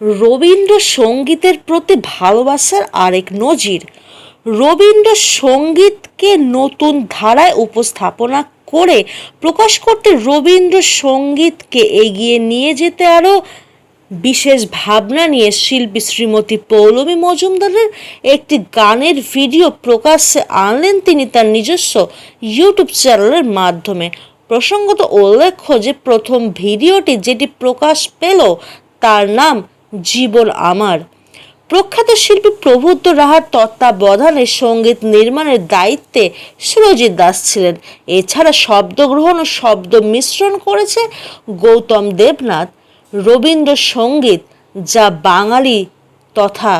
রবীন্দ্রসঙ্গীতের প্রতি ভালোবাসার আরেক নজির। রবীন্দ্রসঙ্গীতকে নতুন ধারায় উপস্থাপনা করে প্রকাশ করতে রবীন্দ্রসঙ্গীতকে এগিয়ে নিয়ে যেতে আরও বিশেষ ভাবনা নিয়ে শিল্পী শ্রীমতী পৌলমী মজুমদারের একটি গানের ভিডিও প্রকাশ্যে আনলেন তিনি তার নিজস্ব ইউটিউব চ্যানেলের মাধ্যমে। প্রসঙ্গত উল্লেখ্য যে প্রথম ভিডিওটি যেটি প্রকাশ পেল তার নাম জীবন আমার। প্রখ্যাত শিল্পী প্রবুদ্ধ রাহার তত্ত্বাবধানে সংগীত নির্মাণের দায়িত্বে সুরজিৎ দাস ছিলেন। এছাড়া শব্দগ্রহণ ও শব্দ মিশ্রণ করেছে গৌতম দেবনাথ। রবীন্দ্রসঙ্গীত যা বাঙালি তথা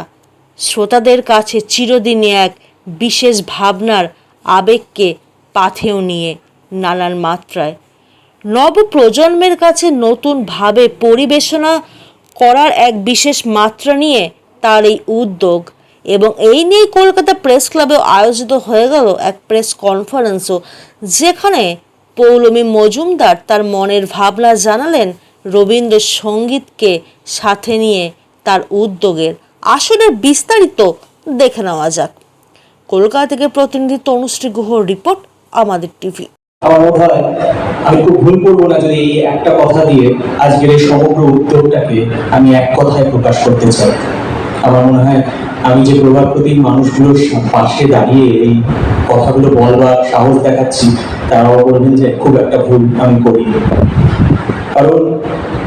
শ্রোতাদের কাছে চিরদিনই এক বিশেষ ভাবনার আবেগকে পাথেও নিয়ে নানান মাত্রায়। নবপ্রজন্মের কাছে নতুনভাবে পরিবেশনা করার এক বিশেষ মাত্রা নিয়ে তার এই উদ্যোগ এবং এই নিয়ে কলকাতা প্রেস ক্লাবে আয়োজিত হয়ে গেল এক প্রেস কনফারেন্সও, যেখানে পৌলমী মজুমদার তার মনের ভাবনা জানালেন রবীন্দ্রসঙ্গীতকে সাথে নিয়ে তার উদ্যোগের। আসলে বিস্তারিত দেখে নেওয়া যাক। কলকাতা থেকে প্রতিনিধি তনুশ্রী গুহ, রিপোর্ট আমাদের টিভি। আমার মনে হয় আমি খুব ভুল করব না যদি এই একটা কথা দিয়ে আজকের এই সমগ্র উদ্যোগটাকে আমি এক কথায় প্রকাশ করতে চাই। আমার মনে হয় আমি যে প্রভাবপ্রতি মানুষগুলোর পাশে দাঁড়িয়ে এই কথাগুলো বলবার সাহস দেখাচ্ছি, তারাও বলবেন যে খুব একটা ভুল আমি করি। কারণ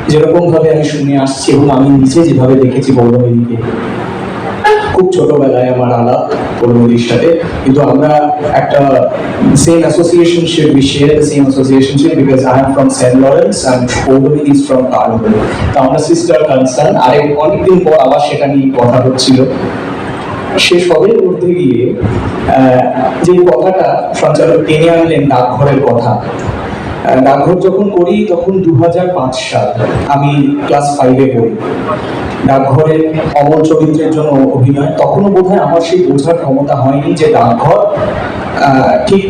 যেরকম ভাবে আমি শুনে আসছি এবং আমি নিজে যেভাবে দেখেছি পৌরমেদিকে খুব ছোটবেলায় আমার আলাপ পৌরমদির সাথে। কিন্তু আমরা একটা same associationship we share the same associationship because I am from Saint Lawrence and পৌরমিদ is from কার্লবেল তো আমরা সিস্টার কনসার্ন আরেক অনেকদিন পর আবার সেটা নিয়ে কথা হচ্ছিল। শেষ হবে করতে গিয়ে যে কথাটা সঞ্চালক টেনে আনলেন ডাকঘরের কথা। ডাকঘর যখন করি তখন দু হাজার পাঁচ সাল আমি ক্লাস ফাইভে পড়ি। ডাকঘরের অমর চরিত্রের জন্য অভিনয়, তখনও বোধহয় আমার সেই বোঝার ক্ষমতা হয়নি যে ডাকঘর ঠিক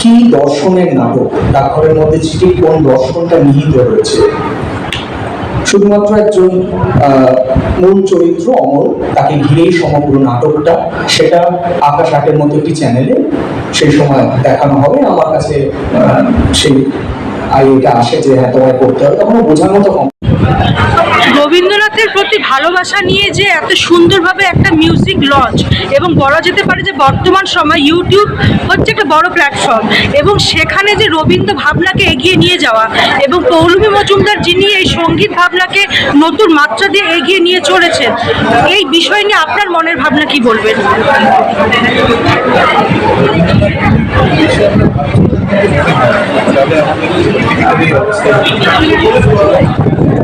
কি দর্শনের নাটক, ডাকঘরের মধ্যে ঠিক কোন দর্শনটা নিহিত রয়েছে। শুধুমাত্র একজন মূল চরিত্র অমর তাকে ঘিরেই সমগ্র নাটকটা, সেটা আকাশ আটের মতো একটি চ্যানেলে সেই সময় দেখানো হবে। আমার কাছে সেই আইডিয়াটা আসে যে হ্যাঁ তোমায় করতে হবে তখন বোঝার মতো রবীন্দ্রনাথের প্রতি ভালোবাসা নিয়ে যে এত সুন্দরভাবে একটা মিউজিক লঞ্চ এবং বলা যেতে পারে যে বর্তমান সময় ইউটিউব হচ্ছে একটা বড় প্ল্যাটফর্ম এবং সেখানে যে রবীন্দ্র ভাবনাকে এগিয়ে নিয়ে যাওয়া, এবং পৌলমী মজুমদার যিনি এই সংগীত ভাবনাকে নতুন মাত্রা দিয়ে এগিয়ে নিয়ে চলেছেন, এই বিষয় নিয়ে আপনার মনের ভাবনা কি বলবেন?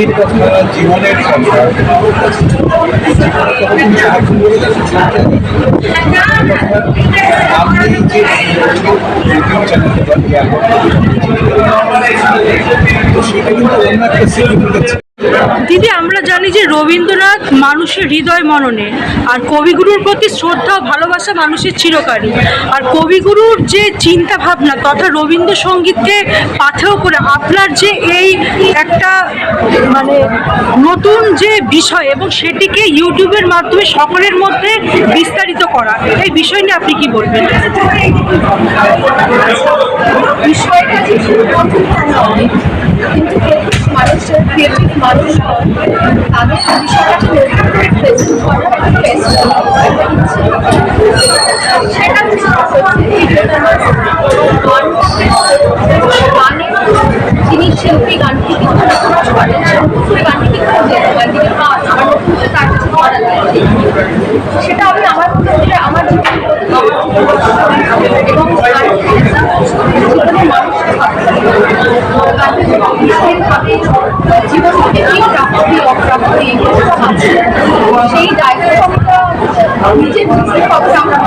সংগীত কথা জীবনের কথা। আমি যে ইউটিউব চ্যানেল তো সেটা কিন্তু অন্য একটা দিদি, আমরা জানি যে রবীন্দ্রনাথ মানুষের হৃদয় মননে, আর কবিগুরুর প্রতি শ্রদ্ধা ভালোবাসা মানুষের চিরকারী আর কবিগুরুর যে চিন্তা ভাবনা তথা রবীন্দ্রসঙ্গীতকে পাথেও করে আপনার যে এই একটা মানে নতুন যে বিষয় এবং সেটিকে ইউটিউবের মাধ্যমে সকলের মধ্যে বিস্তারিত করা, এই বিষয় নিয়ে আপনি কি বলবেন? বিষয়টা মানুষের ক্রিয়েটিভ মানুষ তাদের বিষয়টাকে প্রেজেন্ট করা সেটা হচ্ছে এই গান গানে যিনি শিল্পী গানটি কিন্তু প্রকাশ করেন সেই কিন্তু গানটিকে তার কাছে করা সেটা আমি আমার আমার জীবন এবং গানটি জীবনের মানুষের গানটি ভীষণভাবে জীবন প্রাপ্তি অপ্রাপ্তি এগুলো সব আছে সেই দায়িত্ব নিজের জিনিসের কতটা আমরা